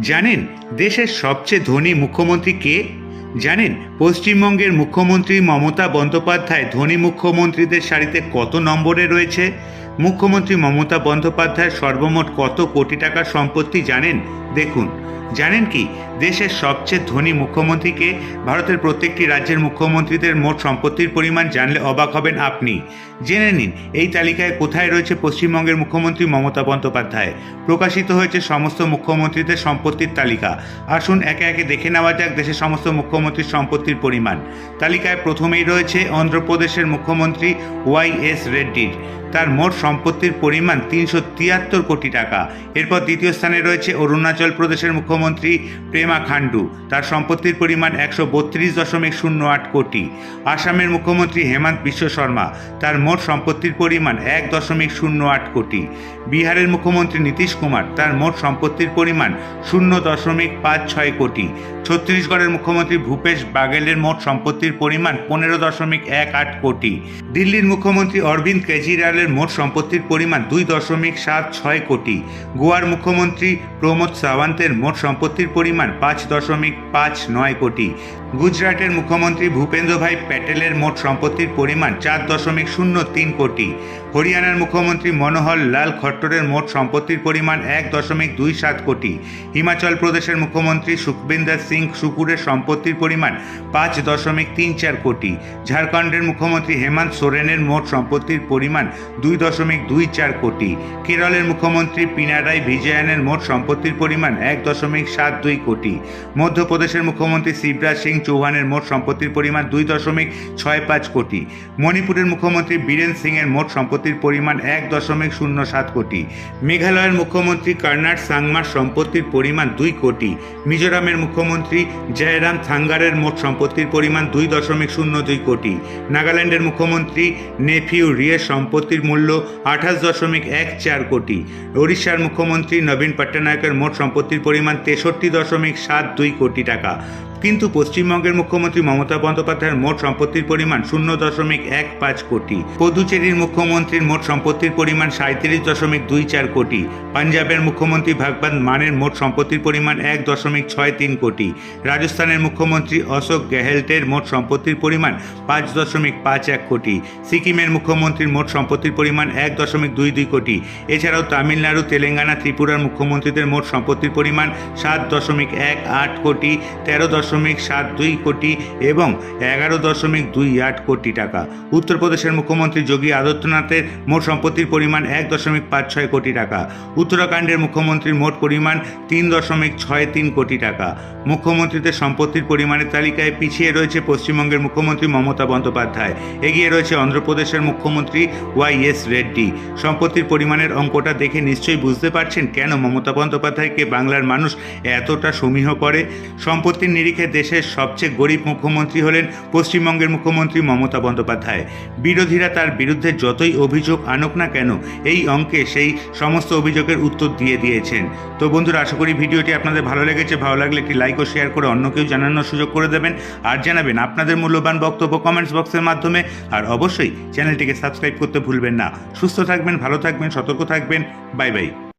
জানেন দেশের সবচেয়ে ধনী মুখ্যমন্ত্রী কে? জানেন পশ্চিমবঙ্গের মুখ্যমন্ত্রী মমতা বন্দ্যোপাধ্যায় ধনী মুখ্যমন্ত্রীদের সারিতে কত নম্বরে রয়েছে? মুখ্যমন্ত্রী মমতা বন্দ্যোপাধ্যায়ের সর্বমোট কত কোটি টাকার সম্পত্তি জানেন? দেখুন। জানেন কি? দেশের সবচেয়ে ধনী মুখ্যমন্ত্রীকে ভারতের প্রত্যেকটি রাজ্যের মুখ্যমন্ত্রীদের মোট সম্পত্তির পরিমাণ জানলে অবাক হবেন আপনি। জেনে নিন, এই তালিকায় কোথায় রয়েছে পশ্চিমবঙ্গের মুখ্যমন্ত্রী মমতা বন্দ্যোপাধ্যায়? প্রকাশিত হয়েছে সমস্ত মুখ্যমন্ত্রীদের সম্পত্তির তালিকা। আসুন একে একে দেখে নেওয়া যাক দেশের সমস্ত মুখ্যমন্ত্রীর সম্পত্তির পরিমাণ। তালিকায় প্রথমেই রয়েছে অন্ধ্রপ্রদেশের মুখ্যমন্ত্রী ওয়াই এস রেড্ডির। তার মোট সম্পত্তির পরিমাণ তিনশো তিয়াত্তর কোটি টাকা। এরপর দ্বিতীয় স্থানে রয়েছে অরুণাচল প্রদেশের মুখ্যমন্ত্রী প্রেমা খান্ডু তার সম্পত্তির পরিমাণ একশো বত্রিশ দশমিক শূন্য আট কোটি। আসামের মুখ্যমন্ত্রী হেমন্ত বিশ্ব শর্মা, তার মোট সম্পত্তির পরিমাণ এক দশমিক শূন্য আট কোটি। বিহারের মুখ্যমন্ত্রী নীতিশ কুমার, তার মোট সম্পত্তির পরিমাণ শূন্য দশমিক পাঁচ ছয় কোটি। ছত্তিশগড়ের মুখ্যমন্ত্রী ভূপেশ বাঘেলের মোট সম্পত্তির পরিমাণ পনেরো দশমিক এক আট কোটি। দিল্লির মুখ্যমন্ত্রী অরবিন্দ কেজরিওয়ালের মোট সম্পত্তির পরিমাণ দুই দশমিক সাত ছয় কোটি। গোয়ার মুখ্যমন্ত্রী প্রমোদ সাওয়ান্তের মোট সম্পত্তির পরিমাণ পাঁচ দশমিক পাঁচ নয় কোটি। গুজরাটের মুখ্যমন্ত্রী ভূপেন্দ্র ভাই প্যাটেলের মোট সম্পত্তির পরিমাণ চার দশমিক শূন্য তিন কোটি। হরিয়ানার মুখ্যমন্ত্রী মনোহর লাল খট্টরের মোট সম্পত্তির পরিমাণ এক দশমিক দুই সাত কোটি। হিমাচল প্রদেশের মুখ্যমন্ত্রী সুখবিন্দর সিং সুকুরের সম্পত্তির পরিমাণ পাঁচ দশমিক তিন চার কোটি। ঝাড়খণ্ডের মুখ্যমন্ত্রী হেমন্ত সোরেনের মোট সম্পত্তির পরিমাণ দুই দশমিক দুই চার কোটি। কেরলের মুখ্যমন্ত্রী পিনারাই বিজয়ানের মোট সম্পত্তির পরিমাণ এক দশমিক সাত দুই কোটি। মধ্যপ্রদেশের মুখ্যমন্ত্রী শিবরাজ সিং চৌহানের মোট সম্পত্তির পরিমাণ দুই দশমিক ছয় পাঁচ কোটি। মণিপুরের মুখ্যমন্ত্রী বীরেন সিংয়ের মোট সম্পত্তির পরিমাণ এক দশমিক শূন্য সাত কোটি। মেঘালয়ের মুখ্যমন্ত্রী কর্নাট সাংমার সম্পত্তির পরিমাণ দুই কোটি। মিজোরামের মুখ্যমন্ত্রী জয়রাম থাঙ্গারের মোট সম্পত্তির পরিমাণ দুই দশমিক শূন্য দুই কোটি। নাগাল্যান্ডের মুখ্যমন্ত্রী নেফিউ রিয়ের সম্পত্তির মূল্য আঠাশ দশমিক এক চার কোটি। ওড়িশার মুখ্যমন্ত্রী নবীন পট্টনায়কের মোট সম্পত্তির পরিমাণ তেষট্টি দশমিক সাত দুই কোটি টাকা। কিন্তু পশ্চিমবঙ্গের মুখ্যমন্ত্রী মমতা বন্দ্যোপাধ্যায়ের মোট সম্পত্তির পরিমাণ শূন্য দশমিক এক পাঁচ কোটি। পদুচেরির মুখ্যমন্ত্রীর মোট সম্পত্তির পরিমাণ সাঁত্রিশ দশমিক দুই চার কোটি। পাঞ্জাবের মুখ্যমন্ত্রী ভাগবত মানের মোট সম্পত্তির পরিমাণ এক দশমিক ছয় তিন কোটি। রাজস্থানের মুখ্যমন্ত্রী অশোক গেহলটের মোট সম্পত্তির পরিমাণ পাঁচ দশমিক পাঁচ এক কোটি। সিকিমের মুখ্যমন্ত্রীর মোট সম্পত্তির পরিমাণ এক দশমিক দুই দুই কোটি। এছাড়াও তামিলনাড়ু, তেলেঙ্গানা, ত্রিপুরার মুখ্যমন্ত্রীদের মোট সম্পত্তির পরিমাণ সাত দশমিক এক আট কোটি। তেরো দশমিক সাত দুই কোটি এবং এগারো দশমিক দুই আট কোটি টাকা। উত্তরপ্রদেশের মুখ্যমন্ত্রী যোগী আদিত্যনাথের মোট সম্পত্তির পরিমাণ এক দশমিক পাঁচ ছয় কোটি টাকা। উত্তরাখণ্ডের মুখ্যমন্ত্রীর মোট পরিমাণ তিন দশমিক ছয় তিন কোটি টাকা। মুখ্যমন্ত্রীদের সম্পত্তির পরিমাণের তালিকায় পিছিয়ে রয়েছে পশ্চিমবঙ্গের মুখ্যমন্ত্রী মমতা বন্দ্যোপাধ্যায়। এগিয়ে রয়েছে অন্ধ্রপ্রদেশের মুখ্যমন্ত্রী ওয়াই এস রেড্ডি। সম্পত্তির পরিমাণের অঙ্কটা দেখে নিশ্চয়ই বুঝতে পারছেন কেন মমতা বন্দ্যোপাধ্যায়কে বাংলার মানুষ এতটা সমীহ করে। সম্পত্তির নিরিখে দেশের সবচেয়ে গরিব মুখ্যমন্ত্রী হলেন পশ্চিমবঙ্গের মুখ্যমন্ত্রী মমতা বন্দ্যোপাধ্যায়। বিরোধীরা তার বিরুদ্ধে যতই অভিযোগ আনুক না কেন, এই অঙ্কে সেই সমস্ত অভিযোগের উত্তর দিয়ে দিয়েছেন। তো বন্ধুরা, আশা করি ভিডিওটি আপনাদের ভালো লেগেছে। ভালো লাগলে একটি লাইক ও শেয়ার করে অন্যকেও জানানোর সুযোগ করে দেবেন। আর জানাবেন আপনাদের মূল্যবান বক্তব্য কমেন্টস বক্সের মাধ্যমে। আর অবশ্যই চ্যানেলটিকে সাবস্ক্রাইব করতে ভুলবেন না। সুস্থ থাকবেন, ভালো থাকবেন, সতর্ক থাকবেন। Bye bye.